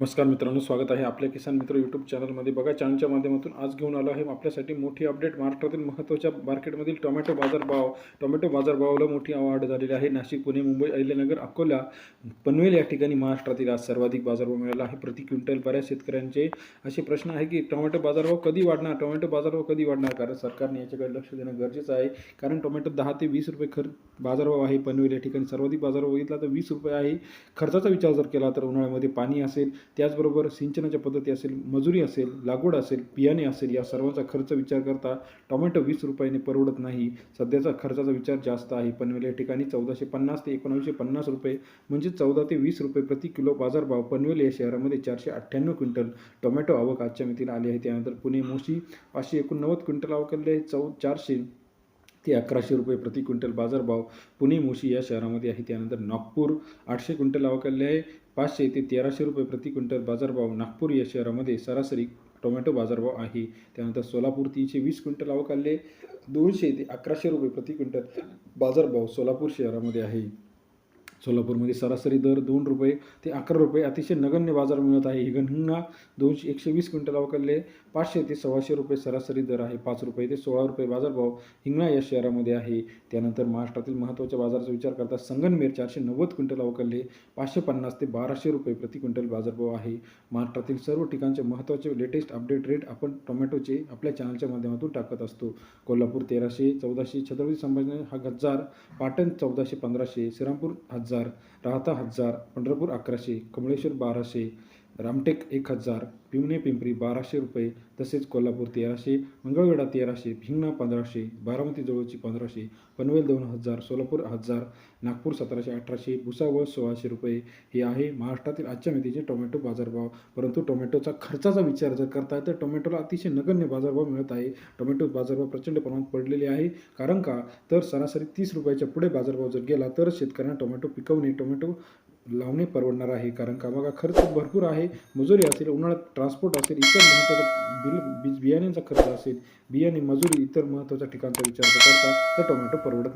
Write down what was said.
नमस्कार मित्रांनो स्वागत आहे आपल्या किसान मित्र यूट्यूब चॅनलमध्ये बघा चॅनलच्या माध्यमातून आज घेऊन आलो आहे आपल्यासाठी मोठी अपडेट महाराष्ट्रातील महत्त्वाच्या मार्केटमधील टोमॅटो बाजारभाव. टोमॅटो बाजारभावाला मोठी वाढ झालेली आहे. नाशिक पुणे मुंबई अहिल्यानगर अकोला पनवेल या ठिकाणी महाराष्ट्रातील आज सर्वाधिक बाजारभाव मिळाला आहे. प्रति क्विंटल बऱ्याच शेतकऱ्यांचे असे प्रश्न आहे की टोमॅटो बाजारभाव कधी वाढणार? टोमॅटो बाजारभाव कधी वाढणार? कारण सरकारने याच्याकडे लक्ष देणं गरजेचं आहे. कारण टोमॅटो दहा ते वीस रुपये खर बाजारभाव आहे. पनवेल या ठिकाणी सर्वाधिक बाजारभाव बघितला तर वीस रुपये आहे. खर्चाचा विचार जर केला तर उन्हाळ्यामध्ये पाणी असेल त्याचबरोबर सिंचनाच्या पद्धती असेल मजुरी असेल लागवड असेल बियाणे असेल या सर्वांचा खर्च विचार करता टोमॅटो वीस रुपयाने परवडत नाही. सध्याचा खर्चाचा विचार जास्त आहे. पनवेल या ठिकाणी चौदाशे पन्नास ते एकोणावीसशे पन्नास रुपये म्हणजे चौदा ते वीस रुपये प्रति किलो बाजारभाव पनवेल या शहरामध्ये चारशे अठ्ठ्याण्णव क्विंटल टोमॅटो आवक आजच्या मितीला आली आहे. त्यानंतर पुणे मोशी पाचशे एकोणनव्वद क्विंटल आवक आलेली आहे. चौ चारशे ते अकराशे रुपये प्रति क्विंटल बाजारभाव पुणे मोशी या शहरामध्ये आहे. त्यानंतर नागपूर आठशे क्विंटल आवकले आहे. पाचशे ते तेराशे रुपये प्रति क्विंटल बाजारभाव नागपूर या शहरामध्ये सरासरी टोमॅटो बाजारभाव आहे. त्यानंतर सोलापूर तीनशे वीस क्विंटल आवकाले दोनशे ते अकराशे रुपये प्रति क्विंटल बाजारभाव सोलापूर शहरामध्ये आहे. सोलापूरमध्ये सरासरी दर दोन रुपये ते अकरा रुपये अतिशय नगण्य बाजार मिळत आहे. हिगणहिंगा दोनशे एकशे वीस क्विंटल अवकाले पाचशे ते सव्वाशे रुपये सरासरी दर आहे. पाच रुपये ते सोळा रुपये बाजारभाव हिंगणा या शहरामध्ये आहे. त्यानंतर महाराष्ट्रातील महत्त्वाच्या बाजाराचा विचार करता संगनमेर चारशे नव्वद क्विंटल अवकाले पाचशे पन्नास ते बाराशे रुपये प्रति क्विंटल बाजारभाव आहे. महाराष्ट्रातील सर्व ठिकाणचे महत्त्वाचे लेटेस्ट अपडेट रेट आपण टोमॅटोचे आपल्या चॅनलच्या माध्यमातून टाकत असतो. कोल्हापूर तेराशे चौदाशे छत्रपती संभाजी हा हजार पाटण चौदाशे पंधराशे श्रीरामपूर हजार राहता हजार पंढरपूर अकराशे कमळेश्वर बाराशे रामटेक एक हजार पिवणे पिंपरी बाराशे रुपये तसेच कोल्हापूर तेराशे मंगळवेढा तेराशे भिंगणा पंधराशे बारामती जवळची पंधराशे पनवेल दोन हजार सोलापूर हजार नागपूर सतराशे अठराशे भुसावळ सोळाशे रुपये हे आहे. महाराष्ट्रातील आजच्या मितीचे टोमॅटो बाजारभाव. परंतु टोमॅटोचा खर्चाचा विचार जर करताय तर टोमॅटोला अतिशय नगण्य बाजारभाव मिळत आहे. टोमॅटो बाजारभाव प्रचंड प्रमाणात पडलेले आहे. कारण का? तर सरासरी तीस रुपयाच्या पुढे बाजारभाव जर गेला तर शेतकऱ्यांना टोमॅटो पिकवणे टोमॅटो लावणे परवडणार आहे. कारण का? बघा खर्च भरपूर आहे. मजुरी असेल उन्हाळ्यात ट्रान्सपोर्ट असेल इतर महत्त्वाचा बिल बीज बियाण्यांचा खर्च असेल बियाणे मजुरी इतर महत्त्वाच्या ठिकाणचा विचार करता तर टोमॅटो परवडत